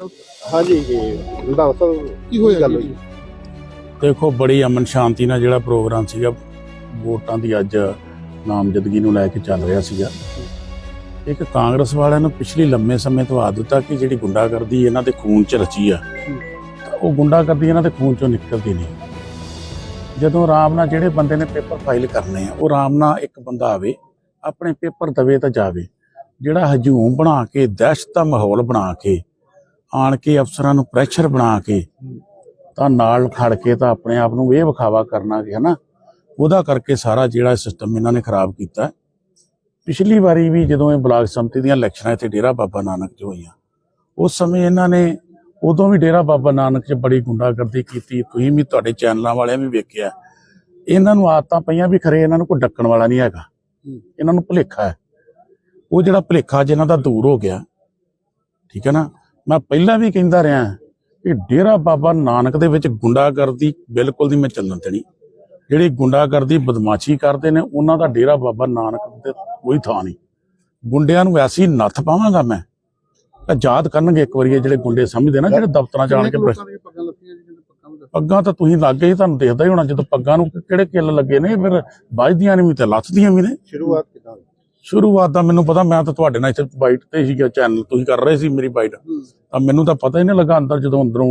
ਹਾਂਜੀ ਜੀ ਰੰਧਾਵਾ ਸਾਹਿਬ ਕੀ ਹੋਇਆ ਗੱਲ ਜੀ? ਹੋਈ? ਦੇਖੋ ਬੜੀ ਅਮਨ ਸ਼ਾਂਤੀ ਨਾਲ ਜਿਹੜਾ ਪ੍ਰੋਗਰਾਮ ਸੀਗਾ ਵੋਟਾਂ ਦੀ ਅੱਜ ਨਾਮਜ਼ਦਗੀ ਨੂੰ ਲੈ ਕੇ ਚੱਲ ਰਿਹਾ ਸੀਗਾ। ਇੱਕ ਕਾਂਗਰਸ ਵਾਲਿਆਂ ਨੂੰ ਪਿਛਲੀ ਲੰਮੇ ਸਮੇਂ ਤੋਂ ਆਦਤ ਆ ਕਿ ਜਿਹੜੀ ਗੁੰਡਾਗਰਦੀ ਇਹਨਾਂ ਦੇ ਖੂਨ 'ਚ ਰਚੀ ਆ ਤਾਂ ਉਹ ਗੁੰਡਾਗਰਦੀ ਇਹਨਾਂ ਦੇ ਖੂਨ 'ਚੋਂ ਨਿਕਲਦੀ ਨਹੀਂ। ਜਦੋਂ ਆਰਾਮ ਨਾਲ ਜਿਹੜੇ ਬੰਦੇ ਨੇ ਪੇਪਰ ਫਾਈਲ ਕਰਨੇ ਆ ਉਹ ਆਰਾਮ ਨਾਲ ਇੱਕ ਬੰਦਾ ਆਵੇ ਆਪਣੇ ਪੇਪਰ ਦਵੇ ਤਾਂ ਜਾਵੇ। ਜਿਹੜਾ ਹਜੂਮ ਬਣਾ ਕੇ ਦਹਿਸ਼ਤ ਦਾ ਮਾਹੌਲ ਬਣਾ ਕੇ ਆਣ ਕੇ ਅਫਸਰਾਂ ਨੂੰ ਪ੍ਰੈਸ਼ਰ ਬਣਾ ਕੇ ਤਾਂ ਨਾਲ ਖੜ ਕੇ ਤਾਂ ਆਪਣੇ ਆਪ ਨੂੰ ਇਹ ਵਿਖਾਵਾ ਕਰਨਾ ਕਿ ਹਨਾ ਉਹਦਾ ਕਰਕੇ ਸਾਰਾ ਜਿਹੜਾ ਸਿਸਟਮ ਇਹਨਾਂ ਨੇ ਖਰਾਬ ਕੀਤਾ। ਪਿਛਲੀ ਵਾਰੀ ਵੀ ਜਦੋਂ ਇਹ ਬਲਾਕ ਸੰਮਤੀ ਦੀਆਂ ਇਲੈਕਸ਼ਨਾਂ ਇੱਥੇ ਡੇਰਾ ਬਾਬਾ ਨਾਨਕ 'ਚ ਹੋਈਆਂ ਉਸ ਸਮੇਂ ਇਹਨਾਂ ਨੇ ਉਦੋਂ ਵੀ ਡੇਰਾ ਬਾਬਾ ਨਾਨਕ 'ਚ ਬੜੀ ਗੁੰਡਾਗਰਦੀ ਕੀਤੀ। ਤੁਸੀਂ ਵੀ ਤੁਹਾਡੇ ਚੈਨਲਾਂ ਵਾਲਿਆਂ ਵੀ ਵੇਖਿਆ ਇਹਨਾਂ ਨੂੰ ਆਦਤਾਂ ਪਈਆਂ ਵੀ ਖਰੇ ਇਹਨਾਂ ਨੂੰ ਕੋਈ ਡੱਕਣ ਵਾਲਾ ਨਹੀਂ ਹੈਗਾ। ਇਹਨਾਂ ਨੂੰ ਭੁਲੇਖਾ ਹੈ। ਉਹ ਜਿਹੜਾ ਭੁਲੇਖਾ ਜਿਹਨਾਂ ਦਾ ਦੂਰ ਹੋ ਗਿਆ ਠੀਕ ਹੈ ਨਾ? ਮੈਂ ਪਹਿਲਾਂ ਵੀ ਕਹਿੰਦਾ ਰਿਹਾ ਕਿ ਡੇਰਾ ਬਾਬਾ ਨਾਨਕ ਦੇ ਵਿੱਚ ਗੁੰਡਾਗਰਦੀ ਬਿਲਕੁਲ ਨਹੀਂ ਮੈਂ ਚੱਲਣ ਦੇਣੀ। ਜਿਹੜੀ ਗੁੰਡਾਗਰਦੀ ਬਦਮਾਸ਼ੀ ਕਰਦੇ ਨੇ ਉਹਨਾਂ ਦਾ ਡੇਰਾ ਬਾਬਾ ਨਾਨਕ ਤੇ ਕੋਈ ਥਾਂ ਨਹੀਂ। ਗੁੰਡਿਆਂ ਨੂੰ ਐਸੀ ਨੱਥ ਪਾਵਾਂਗਾ ਮੈਂ ਤਾਂ ਯਾਦ ਕਰਨਗੇ ਇੱਕ ਵਾਰੀ ਇਹ ਜਿਹੜੇ ਗੁੰਡੇ ਸਮਝਦੇ ਨਾ ਜਿਹੜੇ ਦਫ਼ਤਰਾਂ ਚ ਆਣ ਕੇ ਪੱਗਾਂ ਤਾਂ ਤੁਸੀਂ ਲੱਗੇ ਹੀ ਤੁਹਾਨੂੰ ਦੇਖਦਾ ਹੀ ਹੋਣਾ ਜਦੋਂ ਪੱਗਾਂ ਨੂੰ ਕਿਹੜੇ ਕਿੱਲ ਲੱਗੇ ਨੇ ਫਿਰ ਵੱਜਦੀਆਂ ਨੇ ਵੀ ਤੇ ਲੱਥਦੀਆਂ ਵੀ ਨੇ। ਸ਼ੁਰੂਆਤ ਸ਼ੁਰੂਆਤ ਦਾ ਮੈਨੂੰ ਪਤਾ ਮੈਂ ਤਾਂ ਤੁਹਾਡੇ ਨਾਲ ਇੱਥੇ ਬਾਈਟ ਤੇ ਸੀਗਾ ਚੈਨਲ ਤੁਸੀਂ ਕਰ ਰਹੇ ਸੀ ਮੇਰੀ ਬਾਈਟ। ਤਾਂ ਮੈਨੂੰ ਤਾਂ ਪਤਾ ਹੀ ਨਹੀਂ ਲੱਗਾ ਅੰਦਰ ਜਦੋਂ ਅੰਦਰੋਂ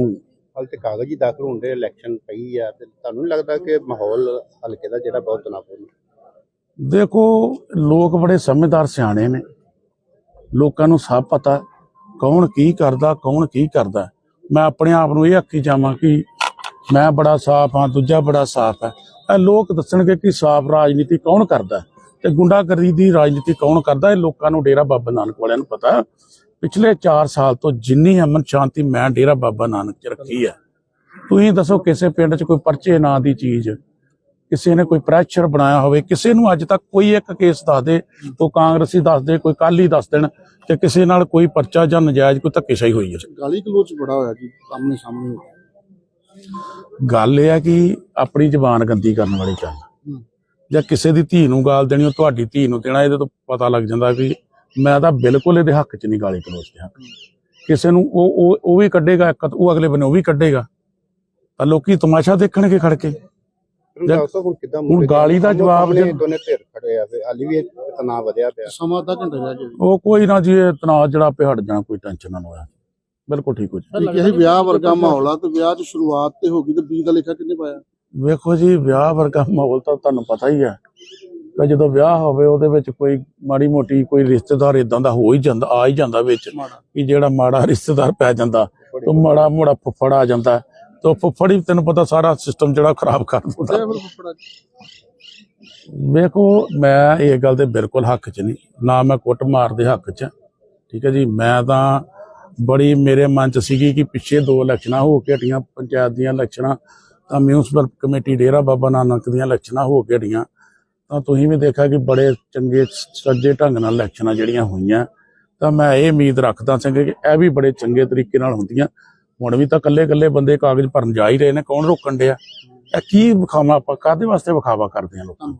ਹਾਲ ਤੇ ਕਾਗਜ਼ ਹੀ ਦਾਖਲ ਹੁੰਦੇ ਇਲੈਕਸ਼ਨ ਪਈ ਆ ਤੇ ਤੁਹਾਨੂੰ ਨਹੀਂ ਲੱਗਦਾ ਕਿ ਮਾਹੌਲ ਹਲਕੇ ਦਾ ਜਿਹੜਾ ਬਹੁਤ ਤਣਾਅਪੂਰਨ ਦੇਖੋ ਲੋਕ ਬੜੇ ਸਮਝਦਾਰ ਸਿਆਣੇ ਨੇ। ਲੋਕਾਂ ਨੂੰ ਸਭ ਪਤਾ ਕੌਣ ਕੀ ਕਰਦਾ ਕੌਣ ਕੀ ਕਰਦਾ। ਮੈਂ ਆਪਣੇ ਆਪ ਨੂੰ ਇਹ ਆਖੀ ਜਾਵਾਂ ਕਿ ਮੈਂ ਬੜਾ ਸਾਫ਼ ਹਾਂ ਦੂਜਾ ਬੜਾ ਸਾਫ਼ ਹੈ। ਇਹ ਲੋਕ ਦੱਸਣਗੇ ਕਿ ਸਾਫ਼ ਰਾਜਨੀਤੀ ਕੌਣ ਕਰਦਾ ਤੇ ਗੁੰਡਾਗਰਦੀ ਦੀ ਰਾਜਨੀਤੀ ਕੌਣ ਕਰਦਾ? ਇਹ ਲੋਕਾਂ ਨੂੰ ਡੇਰਾ ਬਾਬਾ ਨਾਨਕ ਵਾਲਿਆਂ ਨੂੰ ਪਤਾ। ਪਿਛਲੇ 4 ਸਾਲ ਤੋਂ ਜਿੰਨੀ ਅਮਨ ਸ਼ਾਂਤੀ ਮੈਂ ਡੇਰਾ ਬਾਬਾ ਨਾਨਕ 'ਚ ਰੱਖੀ ਹੈ ਤੁਸੀਂ ਦੱਸੋ ਕਿਸੇ ਪਿੰਡ 'ਚ ਕੋਈ ਪਰਚੇ ਨਾਂ ਦੀ ਚੀਜ਼ ਕਿਸੇ ਨੇ ਕੋਈ ਪ੍ਰੈਸ਼ਰ ਬਣਾਇਆ ਹੋਵੇ ਕਿਸੇ ਨੂੰ ਅੱਜ ਤੱਕ ਕੋਈ ਇੱਕ ਕੇਸ ਦੱਸ ਦੇ ਉਹ ਕਾਂਗਰਸੀ ਦੱਸ ਦੇ ਕੋਈ ਕਾਲੀ ਦੱਸ ਦੇਣ ਤੇ ਕਿਸੇ ਨਾਲ ਕੋਈ ਪਰਚਾ ਜਾਂ ਨਜਾਇਜ਼ ਕੋਈ ਧੱਕੇਸ਼ਾਹੀ ਹੋਈ ਹੈ ਗਾਲੀ ਗਲੋਚ ਬੜਾ ਹੋਇਆ ਜੀ ਸਾਹਮਣੇ ਸਾਹਮਣੇ। ਗੱਲ ਇਹ ਹੈ ਕਿ ਆਪਣੀ ਜ਼ਬਾਨ ਗੰਦੀ ਕਰਨ ਵਾਲੀ ਹੂੰ। ਜਾਂ ਕਿਸੇ ਦੀ ਧੀ ਨੂੰ ਗਾਲ ਦੇਣੀ ਉਹ ਤੁਹਾਡੀ ਧੀ ਨੂੰ ਦੇਣਾ ਇਹਦੇ ਤੋਂ ਪਤਾ ਲੱਗ ਜਾਂਦਾ ਕਿ ਮੈਂ ਤਾਂ ਬਿਲਕੁਲ ਇਹਦੇ ਹੱਕ 'ਚ ਨਹੀਂ ਗਾਲੀ ਗਲੋਚ ਦੇ ਹੱਕ। ਕਿਸੇ ਨੂੰ ਉਹ ਉਹ ਉਹ ਵੀ ਕੱਢੇਗਾ ਇੱਕ ਉਹ ਅਗਲੇ ਬੰਨੇ ਉਹ ਵੀ ਕੱਢੇਗਾ। ਤਾਂ ਲੋਕੀ ਤਮਾਸ਼ਾ ਦੇਖਣਗੇ ਖੜ ਕੇ। ਹੁਣ ਕਿਦਾਂ ਹੁਣ ਗਾਲੀ ਦਾ ਜਵਾਬ ਜੇ- ਦੋਨੇ ਧਿਰ ਖੜੇ ਆ ਤੇ ਹਾਲੀ ਵੀ ਤਣਾਅ ਵਧਿਆ ਪਿਆ। ਸਮਾਂ ਅੱਧਾ ਘੰਟਾ ਰਹਿ ਗਿਆ। ਜੀ ਉਹ ਕੋਈ ਨਾ ਜੀ ਇਹ ਤਣਾਅ ਜਿਹੜਾ ਆਪੇ ਹਟ ਜਾਣਾ ਕੋਈ ਟੈਨਸ਼ਨ ਨਾ ਹੋਇਆ ਬਿਲਕੁਲ ਠੀਕ ਹੋ ਜੀ ਇਹ ਵਿਆਹ ਵਰਗਾ ਮਾਹੌਲ ਆ ਤੇ ਵਿਆਹ 'ਚ ਸ਼ੁਰੂਆਤ ਤੇ ਹੋ ਗਈ ਤੇ ਬੀ ਦਾ ਲੇਖਾ ਕਿੰਨੇ ਪਾਇਆ? ਵੇਖੋ ਜੀ ਵਿਆਹ ਵਰਗਾ ਮਾਹੌਲ ਤਾਂ ਤੁਹਾਨੂੰ ਪਤਾ ਹੀ ਹੈ ਕਿ ਜਦੋਂ ਵਿਆਹ ਹੋਵੇ ਉਹਦੇ ਵਿੱਚ ਕੋਈ ਮਾੜੀ ਮੋਟੀ ਕੋਈ ਰਿਸ਼ਤੇਦਾਰ ਇਦਾਂ ਦਾ ਹੋ ਹੀ ਜਾਂਦਾ ਆ ਹੀ ਜਾਂਦਾ ਵਿੱਚ ਕਿ ਜਿਹੜਾ ਮਾੜਾ ਰਿਸ਼ਤੇਦਾਰ ਪੈ ਜਾਂਦਾ ਤੇ ਮਾੜਾ ਮੋੜਾ ਫੁੱਫੜ ਆ ਜਾਂਦਾ। ਤੇ ਫੁੱਫੜ ਹੀ ਤੈਨੂੰ ਪਤਾ ਸਾਰਾ ਸਿਸਟਮ ਜਿਹੜਾ ਖਰਾਬ ਕਰ ਦਿੰਦਾ। ਤੇ ਵੇਖੋ ਮੈਂ ਇਹ ਗੱਲ ਦੇ ਬਿਲਕੁਲ ਹੱਕ 'ਚ ਨਹੀਂ। ਨਾ ਮੈਂ ਕੁੱਟ ਮਾਰ ਦੇ ਹੱਕ 'ਚ। ਠੀਕ ਹੈ ਜੀ ਮੈਂ ਤਾਂ ਬੜੀ ਮੇਰੇ ਮਨ 'ਚ ਸੀਗੀ ਕਿ ਪਿੱਛੇ ਦੋ ਇਲੈਕਸ਼ਨਾਂ ਹੋ ਕੇ ਹਟੀਆਂ ਪੰਚਾਇਤ ਦੀਆਂ ਇਲੈਕਸ਼ਨਾਂ ਤਾਂ ਮਿਊਨਿਸਪਲ ਕਮੇਟੀ ਡੇਰਾ ਬਾਬਾ ਨਾਨਕ ਦੀਆਂ ਇਲੈਕਸ਼ਨਾਂ ਹੋ ਕੇ ਹਟੀਆਂ ਤਾਂ ਤੁਸੀਂ ਵੀ ਦੇਖਿਆ ਕਿ ਬੜੇ ਚੰਗੇ ਸੱਜੇ ਢੰਗ ਨਾਲ ਇਲੈਕਸ਼ਨਾਂ ਜਿਹੜੀਆਂ ਹੋਈਆਂ। ਤਾਂ ਮੈਂ ਇਹ ਉਮੀਦ ਰੱਖਦਾ ਸੀ ਕਿ ਇਹ ਵੀ ਬੜੇ ਚੰਗੇ ਤਰੀਕੇ ਨਾਲ ਹੁੰਦੀਆਂ। ਹੁਣ ਵੀ ਤਾਂ ਕੱਲੇ ਕੱਲੇ ਬੰਦੇ ਕਾਗਜ਼ ਭਰਨ ਜਾ ਹੀ ਰਹੇ ਨੇ। ਕੌਣ ਰੋਕਣ ਡਿਆ? ਇਹ ਕੀ ਵਿਖਾਵਾ ਆਪਾਂ? ਕਾਦੇ ਵਾਸਤੇ ਵਿਖਾਵਾ ਕਰਦੇ ਆ ਲੋਕਾਂ ਨੂੰ?